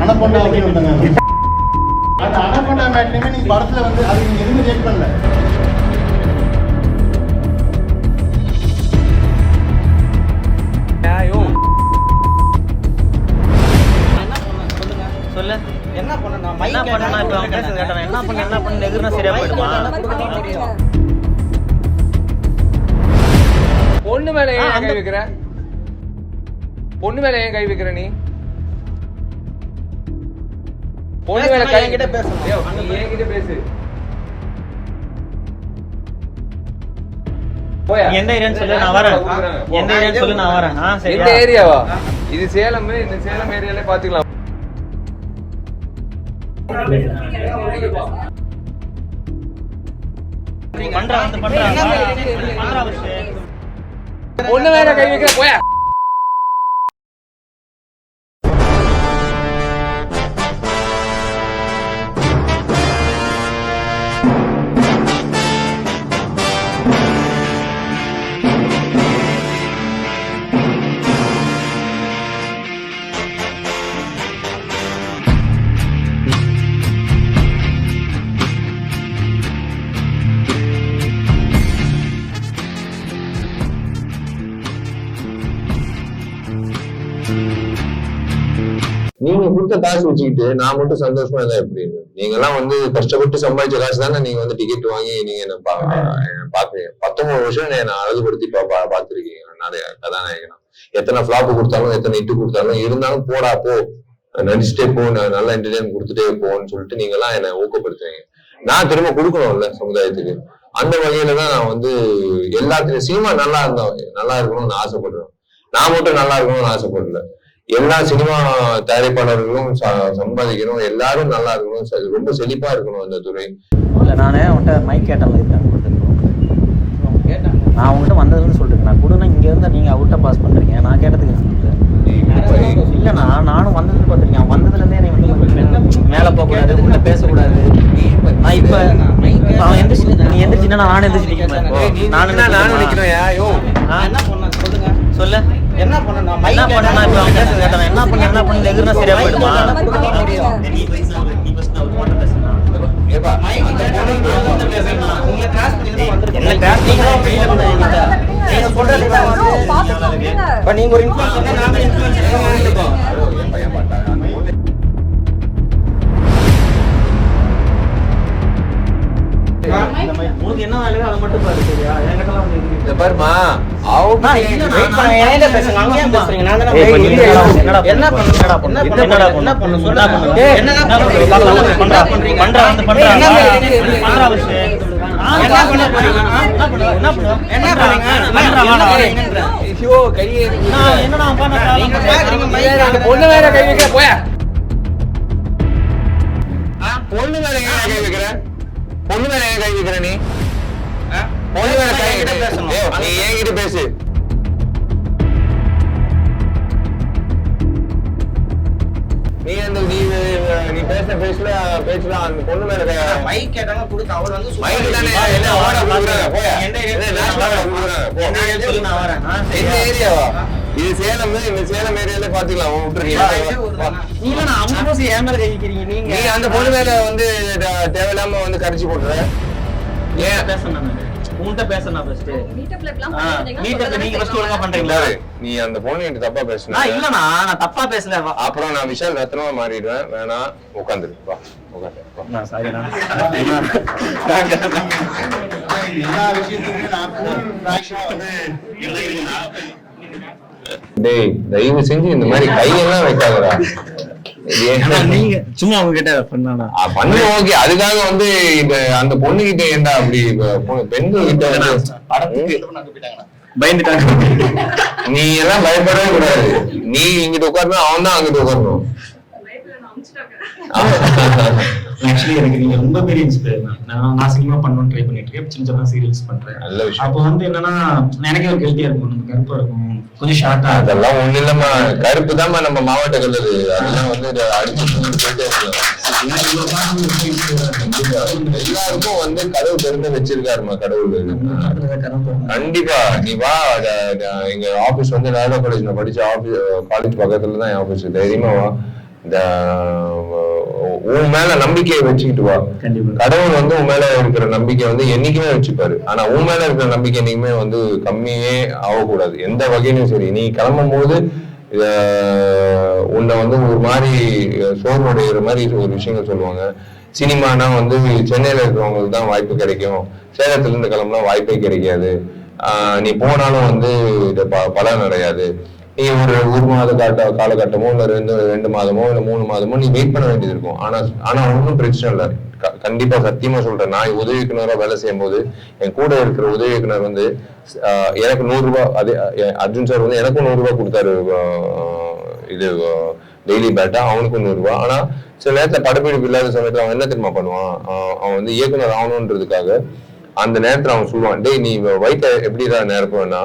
அனப்பொண்டா அப்படின்னு அந்த அனப்பொண்டா மேட்லையுமே நீங்க படத்துல வந்து அது நீங்க எதுவுமே பண்ணல. என்ன பண்ண? என்ன பண்ணா? என்ன பண்ண என்ன பண்ண? எதிர்னா சரியா போயிடுமா? பொண்ணு மேல ஏன் கை வைக்கிற? பொண்ணு மேல ஏன் கை வைக்கிற நீ? பொண்ணு மேல பேசுனா கை என்கிட்ட பேசணும். என்கிட்ட பேசு. எந்த ஏரியான்னு சொல்லு நான் வரேன். எந்த ஏரியான்னு சொல்லு நான் வரேன். ஆ சரி எந்த ஏரியாவா? இது சேலம் இந்த சேலம் ஏரியால பாத்துக்கலாம். பொண்ணு மேல கை வைக்கிற போயா? நீங்க கொடுத்த காசு வச்சுக்கிட்டு நான் மட்டும் சந்தோஷமா இருந்தா எப்படி நீங்க எல்லாம் வந்து கஷ்டப்பட்டு சம்பாதிச்ச காசு தானே நீங்க வந்து டிக்கெட் வாங்கி நீங்க என்ன பாக்குறீங்க? பத்தொன்பது வருஷம் என்ன அழகுபடுத்தி பா- பா- பார்த்திருக்கீங்க. நிறைய கதாநாயகனா. எத்தனை ஃபிளாப் கொடுத்தாலும் எத்தனை இட்டு கொடுத்தாலும் இருந்தாலும் போடா போ. நடிச்சுட்டே போ நல்லா என்டர்டைன் கொடுத்துட்டே போன்னு சொல்லிட்டு நீங்க எல்லாம் என்ன ஊக்கப்படுத்துறீங்க. நான் திரும்ப கொடுக்கணும்ல சமுதாயத்துக்கு. அந்த வகையில தான் நான் வந்து எல்லாத்துலயும் சினிமா நல்லா இருந்தா நல்லா இருக்கணும்னு ஆசைப்படுறேன். நான் மட்டும் நல்லா இருக்கணும்னு ஆசைப்படல. எல்லா சினிமா தயாரிப்பாளர்களும் ச- சம்பாதிக்கணும் எல்லாரும் நல்லா இருக்கணும். ரொம்ப செழிப்பா இருக்கணும் அந்த துறை. இல்ல நானே உன்கிட்ட மைக் கேட்டல இருக்காங்க நான் உங்ககிட்ட வந்ததுன்னு சொல்லிட்டு நான் கொடுனா இங்க இருந்தா நீங்க அவுட்ட பாஸ் பண்றீங்க. நான் கேட்டதுக்கு என்ன சொல்றேன் இல்லண்ணா நானும் வந்தது பார்த்துருக்கேன். அவன் வந்ததுல இருந்தே நீ வந்து மேல போக கூடாது உள்ள பேசக்கூடாது. நான் இப்ப அவன் எந்திரிச்சு நீ எந்திரிச்சுன்னா நான் எந்திரிச்சு நிக்கிறேன். நான் என்ன நான் என்ன பண்ண சொல்லுங்க. சொல்லு. என்ன பண்ண நான் என்ன பண்ண நான் இப்ப அவன் பேசுறது கேட்டவன் என்ன பண்ண என்ன பண்ண எதிர்னா சரியா போயிடுமா? என்ன கிளாஸ் நீங்க சொல்றது இப்ப நீங்க ஒரு இன்ஃபுளுன்ஸ் நாங்க உனக்கு என்ன வேலையோ அதை மட்டும் பாரு சரியா? பாருமா பண்ணி மேல கை வைக்கிற போயா. பொண்ணு ஏன் கை வைக்கிற? பொண்ணு ஏன் கை வைக்கிற நீ? பொண்ணு மேல நீ என்கிட்ட பேசு. நீ அந்த நீ நீ பேசுன பேசல பேசல அந்த பொண்ணு மேல மைக் கேட்டாங்க கொடுத்து அவர் வந்து தானே? என்ன ஓட போயா என்ன. என்ன நான் வரேன்? ஏரியாவா இது சேலம் இந்த சேலம் ஏரியால பாத்துக்கலாம் விட்டுருக்கீங்க நான் அம்மா போசி என் மேல கை வைக்கிறீங்க நீங்க. நீ அந்த பொண்ணு மேல வந்து தேவையில்லாம வந்து கரைச்சி போட்டுற. ஏன்? பேசணும். உன்கிட்ட பேசணும் ஃபர்ஸ்ட் மீட்டப் நீங்க ஃபர்ஸ்ட் ஒழுங்கா பண்றீங்களா? நீ அந்த பொண்ணு கிட்ட தப்பா பேசுன. நான் இல்லண்ணா நான் தப்பா பேசல. அப்புறம் நான் விஷால் ரத்னமா மாறிடுவேன். வேணா வா. நான் எல்லா விஷயத்துக்குமே நான் வந்து டேய் தயவு செஞ்சு இந்த மாதிரி கையெல்லாம் வைக்காதடா. சும்மா உங்ககிட்ட பண்ணானா ஆ, பண்ணு ஓகே. அதுக்காக வந்து இந்த அந்த பொண்ணு கிட்ட ஏன்டா அப்படி பெண்கள் கிட்ட பயந்துட்டாங்க. நீ எல்லாம் பயப்படவே கூடாது. நீ இங்கிட்டு உட்காரணும். அவன் தான் அங்கிட்டு உட்காரணும் ஆக்சுவலி எனக்கு நீங்க ரொம்ப பெரிய இன்ஸ்பயர் நான் நான் சினிமா பண்ணணும்னு ட்ரை பண்ணிட்டு இருக்கேன். சின்ன சின்ன சீரியல்ஸ் பண்றேன். அப்போ வந்து என்னன்னா எனக்கே ஒரு கெல்ட்டியா இருக்கும். நம்ம கருப்பா இருக்கும். கொஞ்சம் ஷார்ட்டா அதெல்லாம் ஒண்ணு இல்லம்மா. கருப்பு தாம்மா நம்ம மாவட்ட கல்லது அதெல்லாம் வந்து எல்லாருக்கும் வந்து கதவு திறந்து வச்சிருக்காருமா கடவுள் கண்டிப்பா. நீ வா எங்க ஆபீஸ் வந்து ராஜா காலேஜ்ல படிச்ச ஆபீஸ் காலேஜ் பக்கத்துல தான் என் ஆபீஸ் தைரியமா வா. இந்த உன் மேல நம்பிக்கையை வச்சுக்கிட்டு வா. கடவுள் வந்து உன் மேல இருக்கிற நம்பிக்கை வந்து என்னைக்குமே வச்சுப்பாரு. ஆனா உன் மேல இருக்கிற நம்பிக்கை என்னைக்குமே வந்து கம்மியே ஆகக்கூடாது. எந்த வகையிலும் சரி. நீ கிளம்பும் போது உன்னை வந்து ஒரு மாதிரி சோர்வடைகிற மாதிரி ஒரு விஷயங்கள் சொல்லுவாங்க. சினிமானா வந்து சென்னையில இருக்கிறவங்களுக்கு தான் வாய்ப்பு கிடைக்கும். சேலத்துல இருந்து கிளம்புனா வாய்ப்பே கிடைக்காது. ஆஹ், நீ போனாலும் வந்து பலன் அடையாது. நீ ஒரு ஒரு மாத காட்ட காலகட்டமோ இல்ல ரெண்டு ரெண்டு மாதமோ இல்ல மூணு மாதமோ நீ வெயிட் பண்ண வேண்டியது இருக்கும். ஆனா ஆனா ஒன்றும் பிரச்சனை இல்லை. க- கண்டிப்பா சத்தியமா சொல்றேன். நான் உதவி இயக்குனரா வேலை செய்யும் போது என் கூட இருக்கிற உதவி இயக்குனர் வந்து எனக்கு நூறு ரூபாய் அதே அர்ஜுன் சார் வந்து எனக்கும் நூறு ரூபாய் கொடுத்தாரு இது டெய்லி பேட்டா அவனுக்கும் நூறு ரூபாய் ஆனா சில நேரத்துல படப்பிடிப்பு இல்லாத சமயத்துல அவன் என்ன தெரியுமா பண்ணுவான்? அவன் வந்து இயக்குனர் ஆகணுன்றதுக்காக அந்த நேரத்துல அவன் சொல்லுவான் டேய் நீ வயிற்ற எப்படிதான் நிரப்புவேன்னா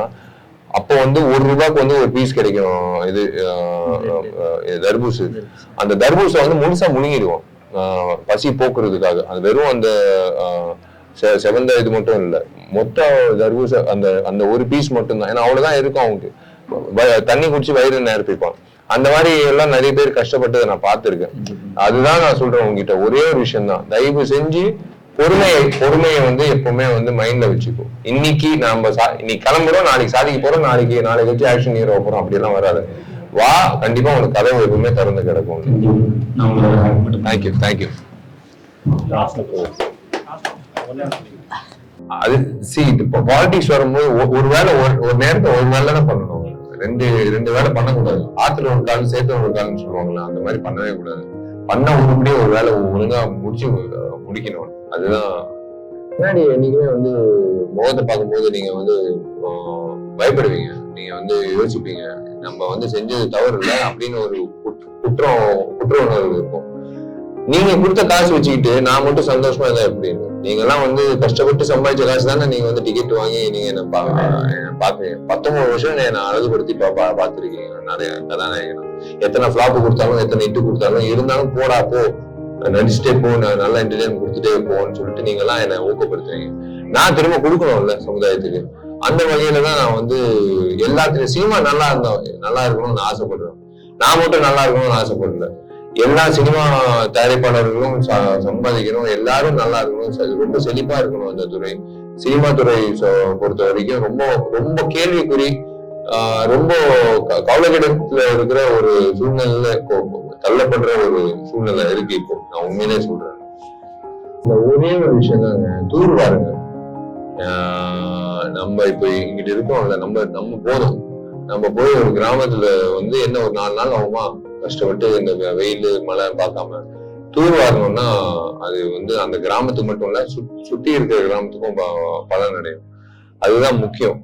அப்போ வந்து ஒரு ரூபாய்க்கு வந்து ஒரு பீஸ் கிடைக்கும். இது தர்பூசு. அந்த தர்பூசை வந்து முழுசா முழுங்கிடுவோம். பசி போக்குறதுக்காக. அது வெறும் அந்த செவந்த இது மட்டும் இல்ல. மொத்த தர்பூசை அந்த அந்த ஒரு பீஸ் மட்டும் தான் ஏன்னா அவ்வளவுதான் இருக்கும் அவனுக்கு. வ- தண்ணி குடிச்சு வயிறு நிரப்பிப்பான். அந்த மாதிரி எல்லாம் நிறைய பேர் கஷ்டப்பட்டதை நான் பார்த்திருக்கேன். அதுதான் நான் சொல்றேன் உங்ககிட்ட. ஒரே ஒரு விஷயம் தான் தயவு செஞ்சு பொறுமையை பொறுமையை வந்து எப்பவுமே வந்து மைண்ட்ல வச்சுக்கோ இன்னைக்கு நாம சா- இன்னைக்கு கிளம்புறோம் நாளைக்கு சாதிக்க போறோம் நாளைக்கு நாளைக்கு வச்சு ஆக்ஷன் ஹீரோ போறோம். அப்படி எல்லாம் வராது. வா கண்டிப்பா உனக்கு கதவு எப்பவுமே திறந்து கிடக்கும். தேங்க்யூ தேங்க்யூ அது சி இப்போ பாலிடிக்ஸ் வரும்போது ஒரு வேலை ஒரு நேரத்தை ஒரு வேலை தான் பண்ணணும். ரெண்டு ரெண்டு வேலை பண்ணக்கூடாது. ஆத்துல ஒரு காலம் சேர்த்து ஒரு காலம்னு சொல்லுவாங்களா அந்த மாதிரி பண்ணவே கூடாது. பண்ண உருப்படியே ஒரு வேலை ஒழுங்கா முடிச்சு முடிக்கணும். அதுதான். முன்னாடி என்னைக்குமே வந்து முகத்தை பார்க்கும்போது நீங்க வந்து பயப்படுவீங்க. நீங்க வந்து யோசிப்பீங்க. நம்ம வந்து செஞ்சது தவறு இல்லை அப்படின்னு ஒரு குற்றம் குற்ற உணர்வு இருக்கும். நீங்க கொடுத்த காசு வச்சுக்கிட்டு நான் மட்டும் சந்தோஷமா இருந்தா எப்படின்னு நீங்க எல்லாம் வந்து கஷ்டப்பட்டு சம்பாதிச்ச காசு தானே நீங்க வந்து டிக்கெட் வாங்கி நீங்க என்ன பா- என்ன பாக்குறீங்க பத்தொன்பது வருஷம் என்ன அழகுபடுத்தி பா பா- நிறைய கதாநாயகன். எத்தனை ஃபிளாப் கொடுத்தாலும் எத்தனை இட்டு கொடுத்தாலும் இருந்தாலும் போடா போ. நடிச்சுட்டே போ நான் நல்லா என்டர்டைன் கொடுத்துட்டே போன்னு சொல்லிட்டு நீங்க எல்லாம் என்ன ஊக்கப்படுத்துறீங்க. நான் திரும்ப கொடுக்கணும்ல சமுதாயத்துக்கு. அந்த வகையில தான் நான் வந்து எல்லாத்துலயும் சினிமா நல்லா இருந்தா நல்லா இருக்கணும்னு ஆசைப்படுறேன். நான் மட்டும் நல்லா இருக்கணும்னு ஆசைப்படல. எல்லா சினிமா தயாரிப்பாளர்களும் ச- சம்பாதிக்கணும். எல்லாரும் நல்லா இருக்கணும். ரொம்ப செழிப்பா இருக்கணும் அந்த துறை. சினிமா துறை பொறுத்த வரைக்கும் ரொம்ப ரொம்ப கேள்விக்குறி ஆஹ் ரொம்ப க- கவலைக்கிடத்துல இருக்கிற ஒரு சூழ்நிலையில தள்ளப்படுற ஒரு சூழ்நிலை இருக்கு இப்போ. நான் உண்மையிலே சொல்றேன். இந்த ஒரே ஒரு விஷயம் தாங்க. தூர் பாருங்க. நம்ம இப்ப இங்கிட்ட இருக்கோம்ல நம்ம நம்ம போதும் நம்ம போய் ஒரு கிராமத்துல வந்து என்ன ஒரு நாலு நாள் ஆகுமா? கஷ்டப்பட்டு இந்த வெயில் மழை பார்க்காம. தூர் வாரணும்னா அது வந்து அந்த கிராமத்துக்கு மட்டும் இல்ல சுத்- சுத்தி இருக்கிற கிராமத்துக்கும் பலன் அடையும். அதுதான் முக்கியம்.